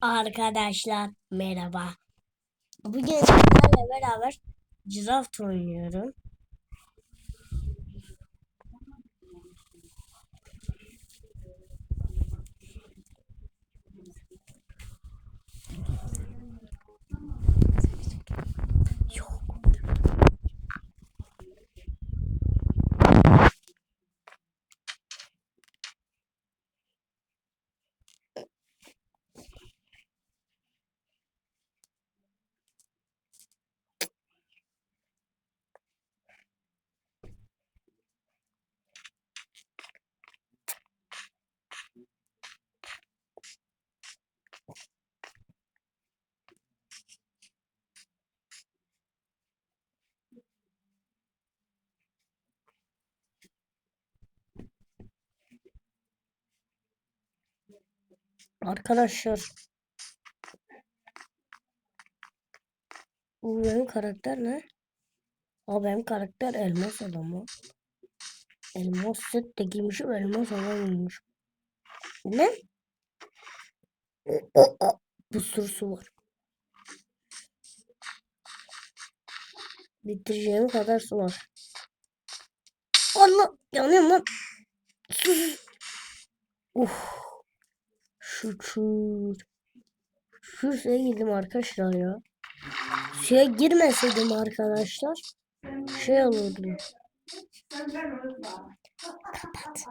Arkadaşlar merhaba. Bugün sizlerle beraber Draft oynuyorum. Arkadaşlar. Bu benim karakter ne? Aa benim karakter elmas adamı. Elmas set de giymişim elmas adam giymişim. Ne? Bu sürü su var. Bitireceğim kadar su var. Allah yanıyorum lan. Sus. Uf. Şükür. Şu suya girdim arkadaşlar ya. Suya girmeseydim arkadaşlar şey olurdu. Kapat.